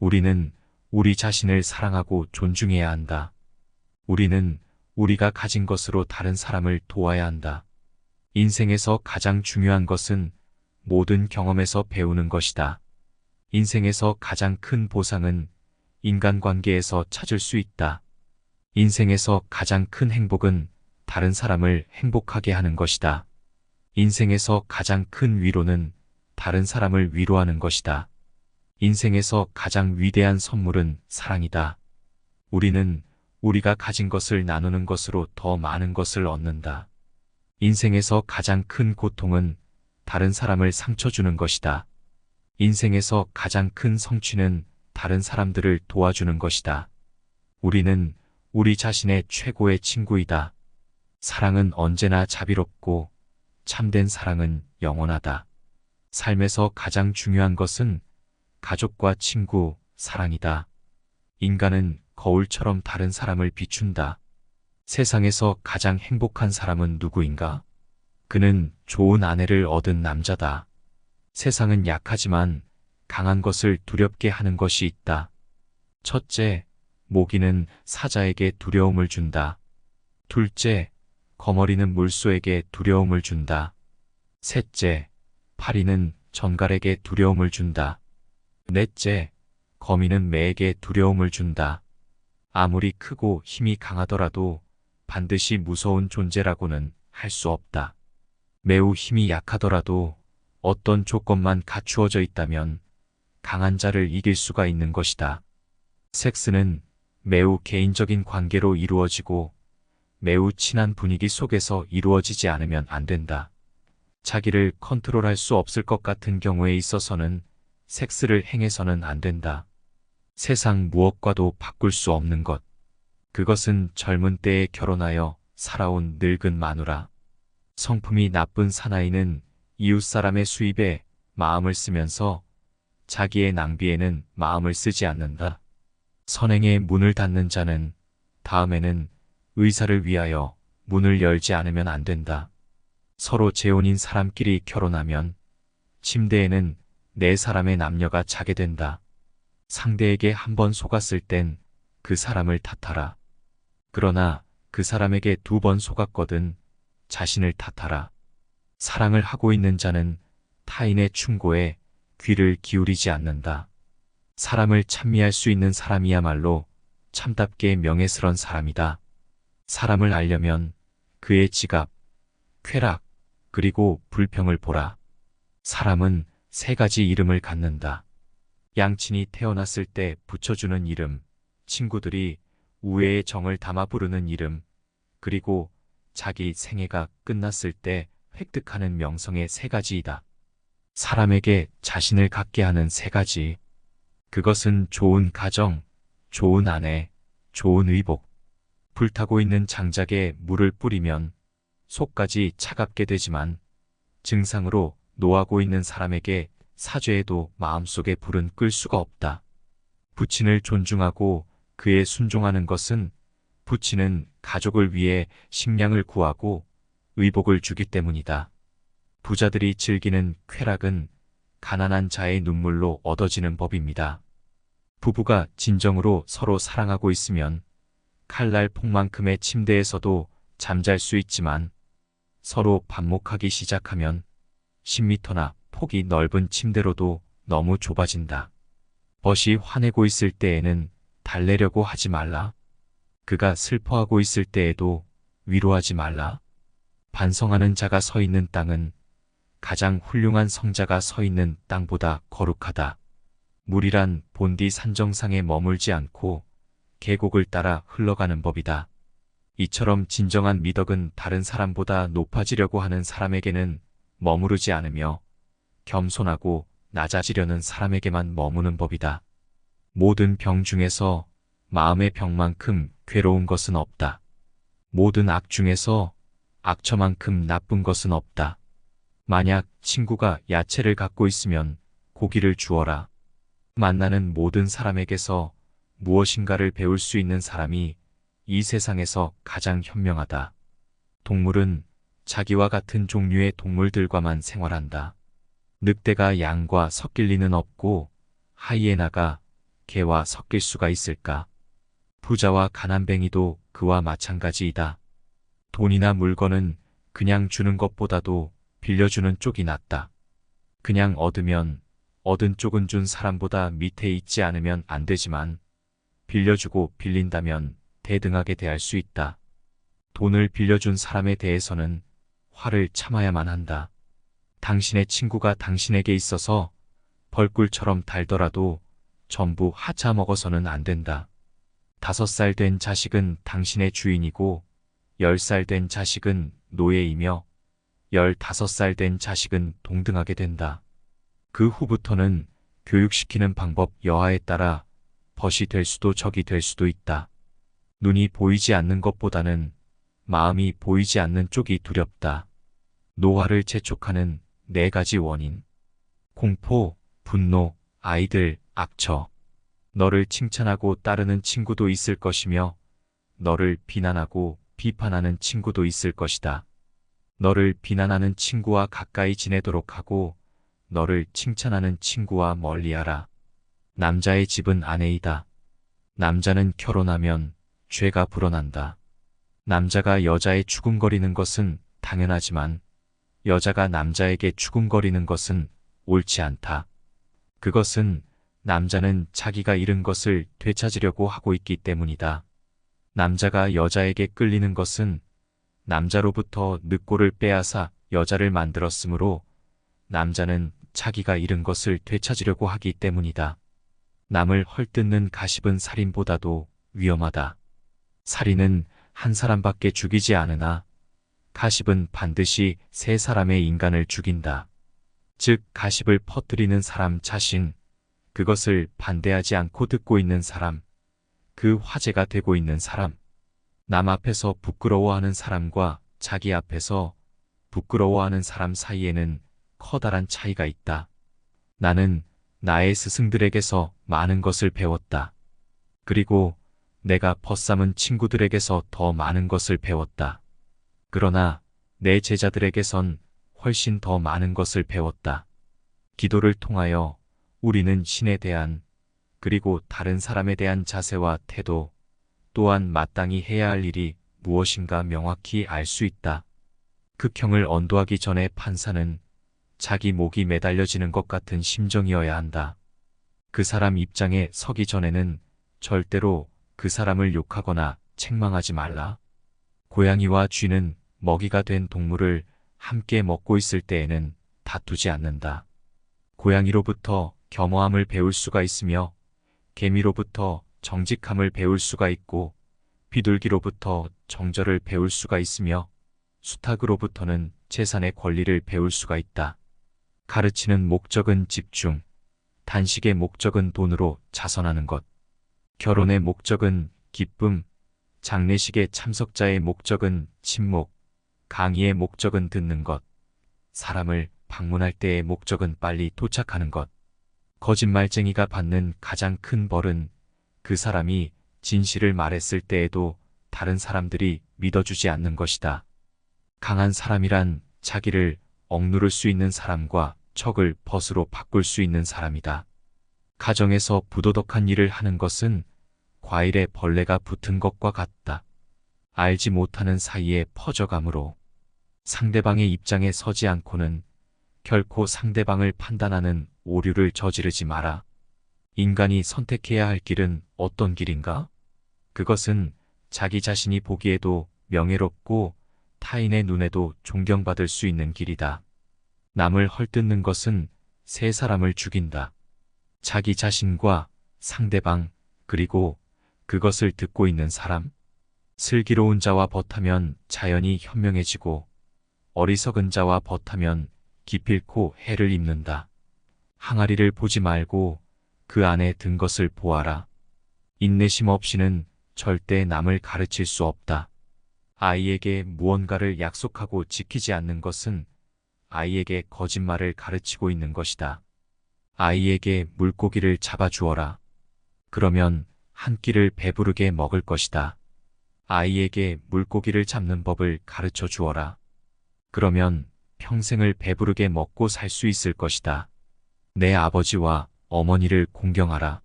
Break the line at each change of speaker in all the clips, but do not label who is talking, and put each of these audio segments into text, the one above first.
우리는 우리 자신을 사랑하고 존중해야 한다. 우리는 우리가 가진 것으로 다른 사람을 도와야 한다. 인생에서 가장 중요한 것은 모든 경험에서 배우는 것이다. 인생에서 가장 큰 보상은 인간관계에서 찾을 수 있다. 인생에서 가장 큰 행복은 다른 사람을 행복하게 하는 것이다. 인생에서 가장 큰 위로는 다른 사람을 위로하는 것이다. 인생에서 가장 위대한 선물은 사랑이다. 우리는 우리가 가진 것을 나누는 것으로 더 많은 것을 얻는다. 인생에서 가장 큰 고통은 다른 사람을 상처 주는 것이다. 인생에서 가장 큰 성취는 다른 사람들을 도와주는 것이다. 우리는 우리 자신의 최고의 친구이다. 사랑은 언제나 자비롭고 참된 사랑은 영원하다. 삶에서 가장 중요한 것은 가족과 친구, 사랑이다. 인간은 거울처럼 다른 사람을 비춘다. 세상에서 가장 행복한 사람은 누구인가? 그는 좋은 아내를 얻은 남자다. 세상은 약하지만 강한 것을 두렵게 하는 것이 있다. 첫째, 모기는 사자에게 두려움을 준다. 둘째, 거머리는 물소에게 두려움을 준다. 셋째, 파리는 전갈에게 두려움을 준다. 넷째, 거미는 매에게 두려움을 준다. 아무리 크고 힘이 강하더라도 반드시 무서운 존재라고는 할 수 없다. 매우 힘이 약하더라도 어떤 조건만 갖추어져 있다면 강한 자를 이길 수가 있는 것이다. 섹스는 매우 개인적인 관계로 이루어지고 매우 친한 분위기 속에서 이루어지지 않으면 안 된다. 자기를 컨트롤할 수 없을 것 같은 경우에 있어서는 섹스를 행해서는 안 된다. 세상 무엇과도 바꿀 수 없는 것. 그것은 젊은 때에 결혼하여 살아온 늙은 마누라. 성품이 나쁜 사나이는 이웃 사람의 수입에 마음을 쓰면서 자기의 낭비에는 마음을 쓰지 않는다. 선행에 문을 닫는 자는 다음에는 의사를 위하여 문을 열지 않으면 안 된다. 서로 재혼인 사람끼리 결혼하면 침대에는 네 사람의 남녀가 자게 된다. 상대에게 한 번 속았을 땐 그 사람을 탓하라. 그러나 그 사람에게 두 번 속았거든 자신을 탓하라. 사랑을 하고 있는 자는 타인의 충고에 귀를 기울이지 않는다. 사람을 찬미할 수 있는 사람이야말로 참답게 명예스런 사람이다. 사람을 알려면 그의 지갑, 쾌락, 그리고 불평을 보라. 사람은 세 가지 이름을 갖는다. 양친이 태어났을 때 붙여주는 이름, 친구들이 우애의 정을 담아 부르는 이름, 그리고 자기 생애가 끝났을 때 획득하는 명성의 세 가지이다. 사람에게 자신을 갖게 하는 세 가지. 그것은 좋은 가정, 좋은 아내, 좋은 의복. 불타고 있는 장작에 물을 뿌리면 속까지 차갑게 되지만 증상으로 노하고 있는 사람에게 사죄해도 마음속에 불은 끌 수가 없다. 부친을 존중하고 그에 순종하는 것은 부친은 가족을 위해 식량을 구하고 의복을 주기 때문이다. 부자들이 즐기는 쾌락은 가난한 자의 눈물로 얻어지는 법입니다. 부부가 진정으로 서로 사랑하고 있으면 칼날 폭만큼의 침대에서도 잠잘 수 있지만 서로 반목하기 시작하면 10미터나 폭이 넓은 침대로도 너무 좁아진다. 벗이 화내고 있을 때에는 달래려고 하지 말라. 그가 슬퍼하고 있을 때에도 위로하지 말라. 반성하는 자가 서 있는 땅은 가장 훌륭한 성자가 서 있는 땅보다 거룩하다. 물이란 본디 산정상에 머물지 않고 계곡을 따라 흘러가는 법이다. 이처럼 진정한 미덕은 다른 사람보다 높아지려고 하는 사람에게는 머무르지 않으며 겸손하고 낮아지려는 사람에게만 머무는 법이다. 모든 병 중에서 마음의 병만큼 괴로운 것은 없다. 모든 악 중에서 악처만큼 나쁜 것은 없다. 만약 친구가 야채를 갖고 있으면 고기를 주어라. 만나는 모든 사람에게서 무엇인가를 배울 수 있는 사람이 이 세상에서 가장 현명하다. 동물은 자기와 같은 종류의 동물들과만 생활한다. 늑대가 양과 섞일 리는 없고 하이에나가 개와 섞일 수가 있을까? 부자와 가난뱅이도 그와 마찬가지이다. 돈이나 물건은 그냥 주는 것보다도 빌려주는 쪽이 낫다. 그냥 얻으면 얻은 쪽은 준 사람보다 밑에 있지 않으면 안 되지만 빌려주고 빌린다면 대등하게 대할 수 있다. 돈을 빌려준 사람에 대해서는 화를 참아야만 한다. 당신의 친구가 당신에게 있어서 벌꿀처럼 달더라도 전부 하차 먹어서는 안 된다. 다섯 살 된 자식은 당신의 주인이고, 열 살 된 자식은 노예이며, 열다섯 살 된 자식은 동등하게 된다. 그 후부터는 교육시키는 방법 여하에 따라 벗이 될 수도 적이 될 수도 있다. 눈이 보이지 않는 것보다는 마음이 보이지 않는 쪽이 두렵다. 노화를 재촉하는 네 가지 원인. 공포, 분노, 아이들, 악처. 너를 칭찬하고 따르는 친구도 있을 것이며, 너를 비난하고 비판하는 친구도 있을 것이다. 너를 비난하는 친구와 가까이 지내도록 하고, 너를 칭찬하는 친구와 멀리하라. 남자의 집은 아내이다. 남자는 결혼하면 죄가 불어난다. 남자가 여자의 추궁거리는 것은 당연하지만 여자가 남자에게 추궁거리는 것은 옳지 않다. 그것은 남자는 자기가 잃은 것을 되찾으려고 하고 있기 때문이다. 남자가 여자에게 끌리는 것은 남자로부터 늑골을 빼앗아 여자를 만들었으므로 남자는 자기가 잃은 것을 되찾으려고 하기 때문이다. 남을 헐뜯는 가십은 살인보다도 위험하다. 살인은 한 사람밖에 죽이지 않으나 가십은 반드시 세 사람의 인간을 죽인다. 즉, 가십을 퍼뜨리는 사람 자신, 그것을 반대하지 않고 듣고 있는 사람, 그 화제가 되고 있는 사람, 남 앞에서 부끄러워하는 사람과 자기 앞에서 부끄러워하는 사람 사이에는 커다란 차이가 있다. 나는 나의 스승들에게서 많은 것을 배웠다. 그리고 내가 벗삼은 친구들에게서 더 많은 것을 배웠다. 그러나 내 제자들에게선 훨씬 더 많은 것을 배웠다. 기도를 통하여 우리는 신에 대한 그리고 다른 사람에 대한 자세와 태도 또한 마땅히 해야 할 일이 무엇인가 명확히 알 수 있다. 극형을 언도하기 전에 판사는 자기 목이 매달려지는 것 같은 심정이어야 한다. 그 사람 입장에 서기 전에는 절대로 그 사람을 욕하거나 책망하지 말라. 고양이와 쥐는 먹이가 된 동물을 함께 먹고 있을 때에는 다투지 않는다. 고양이로부터 겸허함을 배울 수가 있으며 개미로부터 정직함을 배울 수가 있고 비둘기로부터 정절을 배울 수가 있으며 수탉으로부터는 재산의 권리를 배울 수가 있다. 가르치는 목적은 집중, 단식의 목적은 돈으로 자선하는 것, 결혼의 목적은 기쁨, 장례식의 참석자의 목적은 침묵, 강의의 목적은 듣는 것, 사람을 방문할 때의 목적은 빨리 도착하는 것, 거짓말쟁이가 받는 가장 큰 벌은 그 사람이 진실을 말했을 때에도 다른 사람들이 믿어주지 않는 것이다. 강한 사람이란 자기를 억누를 수 있는 사람과 척을 벗으로 바꿀 수 있는 사람이다. 가정에서 부도덕한 일을 하는 것은 과일에 벌레가 붙은 것과 같다. 알지 못하는 사이에 퍼져감으로 상대방의 입장에 서지 않고는 결코 상대방을 판단하는 오류를 저지르지 마라. 인간이 선택해야 할 길은 어떤 길인가? 그것은 자기 자신이 보기에도 명예롭고 타인의 눈에도 존경받을 수 있는 길이다. 남을 헐뜯는 것은 세 사람을 죽인다. 자기 자신과 상대방, 그리고 그것을 듣고 있는 사람. 슬기로운 자와 벗하면 자연이 현명해지고 어리석은 자와 벗하면 기필코 해를 입는다. 항아리를 보지 말고 그 안에 든 것을 보아라. 인내심 없이는 절대 남을 가르칠 수 없다. 아이에게 무언가를 약속하고 지키지 않는 것은 아이에게 거짓말을 가르치고 있는 것이다. 아이에게 물고기를 잡아주어라. 그러면 한 끼를 배부르게 먹을 것이다. 아이에게 물고기를 잡는 법을 가르쳐 주어라. 그러면 평생을 배부르게 먹고 살 수 있을 것이다. 내 아버지와 어머니를 공경하라.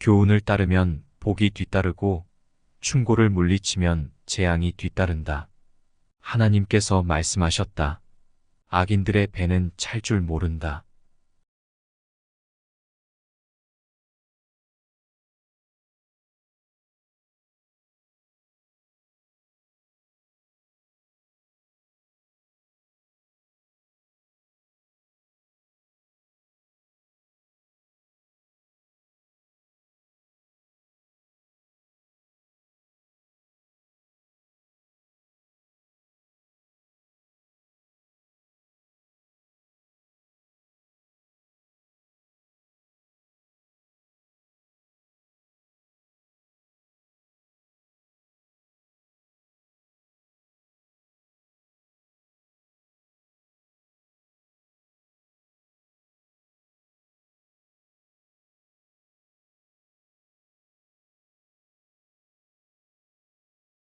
교훈을 따르면 복이 뒤따르고 충고를 물리치면 재앙이 뒤따른다. 하나님께서 말씀하셨다. 악인들의 배는 찰 줄 모른다.